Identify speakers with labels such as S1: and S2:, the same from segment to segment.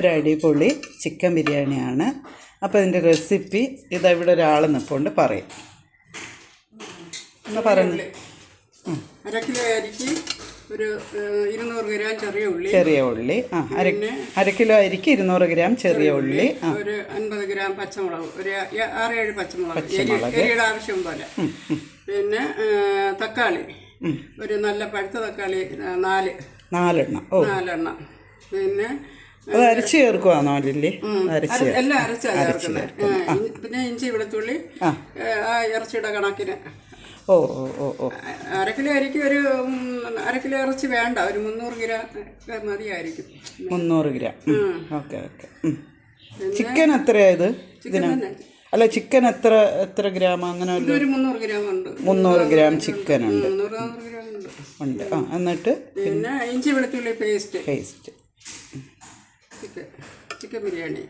S1: ഒരു അടിപൊളി ചിക്കൻ ബിരിയാണിയാണ്. അപ്പോൾ ഇതിന്റെ റെസിപ്പി ഇതാ ഇവിടെ ഒരാൾ നിൽപ്പുണ്ട് പറയും. എന്നാ പറഞ്ഞു
S2: അര കിലോ അരിക്ക് ഒരു ഇരുന്നൂറ് ഗ്രാം ചെറിയ ഉള്ളി.
S1: ചെറിയ ഉള്ളി. ആ അര അര കിലോ അരിക്ക് ഇരുന്നൂറ് ഗ്രാം ചെറിയ ഉള്ളി.
S2: ഒരു അൻപത് ഗ്രാം പച്ചമുളക് ഒരു ഏ- ആറ് ഏഴ് പച്ചമുളക് എരി- എരിയുടെ ആവശ്യം പോലെ. പിന്നെ തക്കാളി. ഒരു നല്ല പഴുത്ത തക്കാളി നാല്.
S1: നാലെണ്ണം.
S2: നാലെണ്ണം. പിന്നെ
S1: അത് അരച്ച് ചേർക്കുവാണോ ലില്ലി? അരച്ച്
S2: അര- എല്ലാം അരച്ചാ ചേർക്കുന്നത് പിന്നെ ഇഞ്ചി വെളുത്തുള്ളി ആ. ഇറച്ചിയുടെ കണക്കിന്.
S1: ഓ ഓ ഓ ഓ.
S2: അര കിലോ അരിക്ക് ഒരു കിലോ ഇറച്ചി വേണ്ട. ഒരു മുന്നൂറ് ഗ്രാം മതിയായിരിക്കും.
S1: മുന്നൂറ് ഗ്രാം. Okay okay. ചിക്കൻ എത്രയായത് ഇതിന്. അല്ല ചിക്കൻ എത്ര എത്ര ഗ്രാം അങ്ങനെ
S2: മുന്നൂറ് ഗ്രാം ഉണ്ട്.
S1: മുന്നൂറ് ഗ്രാം ചിക്കൻ ഉണ്ട്.
S2: ഉണ്ട്.
S1: ആ എന്നിട്ട്
S2: പിന്നെ ഇഞ്ചി വെളുത്തുള്ളി paste.
S1: Paste.
S2: Chicken chicken biryani.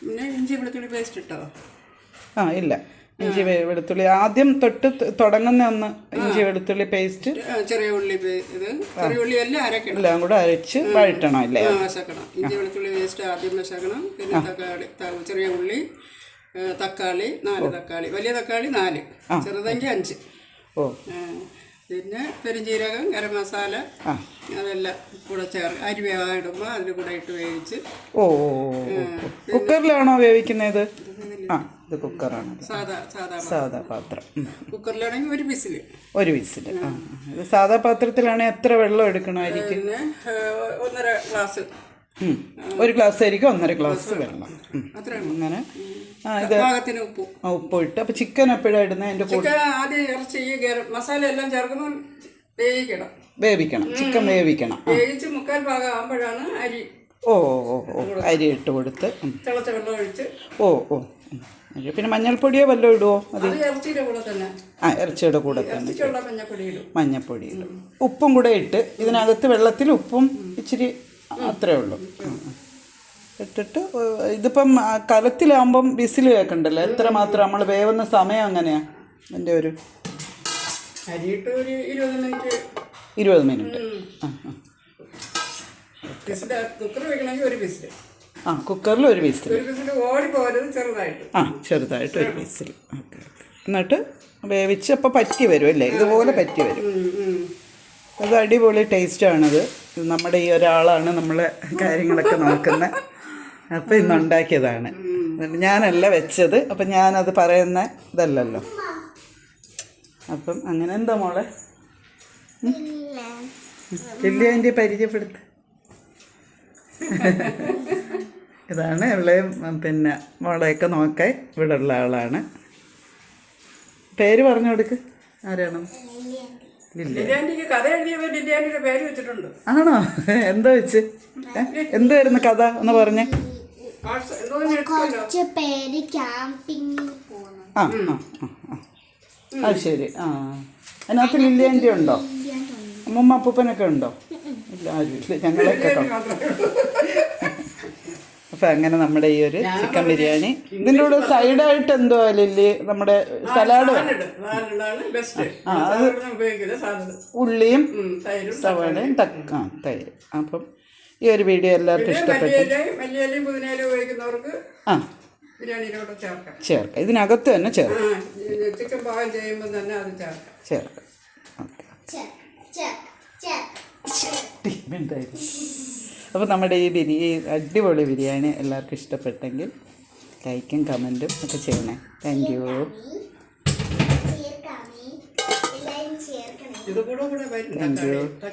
S2: പിന്നെ ഇഞ്ചി വെളുത്തുള്ളി പേസ്റ്റ് ഇട്ടോ?
S1: ആ ഇല്ല. ഇഞ്ചി വെളുത്തുള്ളി. ആദ്യം തൊട്ട് തുടങ്ങുന്ന ഒന്ന് ഇഞ്ചി വെളുത്തുള്ളി പേസ്റ്റ്
S2: ചെറിയ ഉള്ളി ഇത് ചെറിയ ഉള്ളി എല്ലാം അരക്കണം.
S1: എല്ലാം കൂടെ അരച്ച് വഴറ്റണം അല്ലേ?
S2: വശക്കണം. ഇഞ്ചി വെളുത്തുള്ളി പേസ്റ്റ് ആദ്യം വശക്കണം. പിന്നെ തക്കാളി ചെറിയ ഉള്ളി തക്കാളി നാല് തക്കാളി. വലിയ തക്കാളി നാല്. ചെറുതെങ്കിൽ അഞ്ച്.
S1: ഓ.
S2: പിന്നെ പെരുംജീരകം ഗരം മസാല. അതെല്ലാം കൂടെ ചേർ അരി വേവാടുമ്പോൾ അതിന്റെ കൂടെ ഇട്ട് വേവിച്ച്
S1: ഓ. കുക്കറിലാണോ വേവിക്കുന്നത് ആ ഇത് കുക്കറാണ്
S2: സാധാ സാധാ
S1: സാധാ പാത്രം.
S2: കുക്കറിലാണെങ്കിൽ ഒരു വിസിൽ
S1: ഒരു വിസിൽ ആ ഇത് സാധാ പാത്രത്തിലാണെങ്കിൽ എത്ര വെള്ളം എടുക്കണമായിരിക്കും
S2: ഒന്നര ഗ്ലാസ്.
S1: ഒരു ഗ്ലാസ് ആയിരിക്കും ഒന്നര ഗ്ലാസ് വെള്ളം അങ്ങനെ. ആ ഇത്
S2: പാകത്തിന് ഉപ്പ്.
S1: ഉപ്പ് ഇട്ട് അപ്പോൾ ചിക്കൻ എപ്പോഴാണ് ഇടുന്നത് അതിന്റെ കൂടെ
S2: ആദ്യം ഇറച്ചി ഈ മസാല എല്ലാം ചേർക്കുമ്പോൾ വേവിക്കണം.
S1: വേവിക്കണം. ചിക്കൻ വേവിക്കണം.
S2: വേവിച്ച് മുക്കാൽ ഭാഗം ആകുമ്പോഴാണ് അരി.
S1: ഓ ഓ ഓ അരി ഇട്ട് കൊടുത്ത്. ഉം.
S2: തിളച്ച വെള്ളം ഒഴിച്ച്.
S1: ഓ ഓ. പിന്നെ മഞ്ഞൾപ്പൊടിയോ വല്ലതും ഇടുവോ? അത്
S2: ഇറച്ചിയുടെ കൂടെ തന്നെ.
S1: ആ ഇറച്ചിയുടെ കൂടെ തന്നെ മഞ്ഞൾപ്പൊടി ഇടും. ഉപ്പും കൂടെ ഇട്ട് ഇതിനകത്ത് വെള്ളത്തിൽ ഉപ്പും ഇച്ചിരി അത്രേ ഉള്ളൂ. ഇട്ടിട്ട് ഇതിപ്പം കലത്തിലാവുമ്പം വിസിൽ കേൾക്കണ്ടല്ലോ? എത്ര മാത്രം നമ്മൾ വേവുന്ന സമയം അങ്ങനെയാ? എന്റെ ഒരു
S2: ഇരുപത് മിനിറ്റ്.
S1: ആ കുക്കറിൽ ഒരു വിസിൽ ആ ചെറുതായിട്ട് ഒരു വിസിൽ ഓക്കെ എന്നിട്ട് വേവിച്ച് അപ്പോൾ പറ്റി വരും അല്ലേ? ഇതുപോലെ പറ്റി വരും. അത് അടിപൊളി ടേസ്റ്റാണത്. നമ്മുടെ ഈ ഒരാളാണ് നമ്മളെ കാര്യങ്ങളൊക്കെ നോക്കുന്നത്. അപ്പൊ ഇന്ന് ഉണ്ടാക്കിയതാണ്. ഞാനല്ല വെച്ചത്. അപ്പം ഞാനത് പറയുന്ന ഇതല്ലല്ലോ. അപ്പം അങ്ങനെ എന്താ മോളെ? വലിയ പരിചയപ്പെടുത്ത. ഇതാണ് ഇവളെയും പിന്നെ മോളെയൊക്കെ നോക്കാൻ ഇവിടെ ഉള്ള ആളാണ്. പേര് പറഞ്ഞു കൊടുക്ക്. ആരാണ്?
S2: കഥ പേര് വെച്ചിട്ടുണ്ട്.
S1: ആണോ? എന്താ വെച്ച്? എന്തായിരുന്നു കഥ? എന്ന് പറഞ്ഞേ.
S3: കുറച്ച് പേര്
S1: ആ അത് ശരി. ആ. അതിനകത്ത് ലില്ലിയാന്റെ ഉണ്ടോ? അമ്മമ്മ അപ്പൂപ്പനൊക്കെ ഉണ്ടോ? ഇല്ല ആരും ഇല്ല ഞങ്ങളൊക്കെ അപ്പം അങ്ങനെ നമ്മുടെ ഈ ഒരു ചിക്കൻ ബിരിയാണി. ഇതിന്റെ കൂടെ സൈഡായിട്ട് എന്തോ അല്ലേ നമ്മുടെ സലാഡ് ഉള്ളിയും
S2: തൈരും
S1: സവാളയും തക്ക ആ തൈര്. അപ്പം ഈ ഒരു വീഡിയോ എല്ലാവർക്കും ഇഷ്ടപ്പെട്ടു. ആ.
S2: ചേർക്കാം.
S1: ചേർക്കാം. ഇതിനകത്ത് തന്നെ ചേർക്കാം.
S2: ചിക്കൻ പാകം ചെയ്യുമ്പോൾ തന്നെ അത് ചേർക്കാം.
S1: ചേർക്കാം. ഓക്കെ.
S3: ചെക്ക്
S1: അപ്പോൾ നമ്മുടെ ഈ ബിരി അടിപൊളി ബിരിയാണി എല്ലാവർക്കും ഇഷ്ടപ്പെട്ടെങ്കിൽ ലൈക്കും കമന്റും ഒക്കെ ചെയ്യണേ. Thank you thank you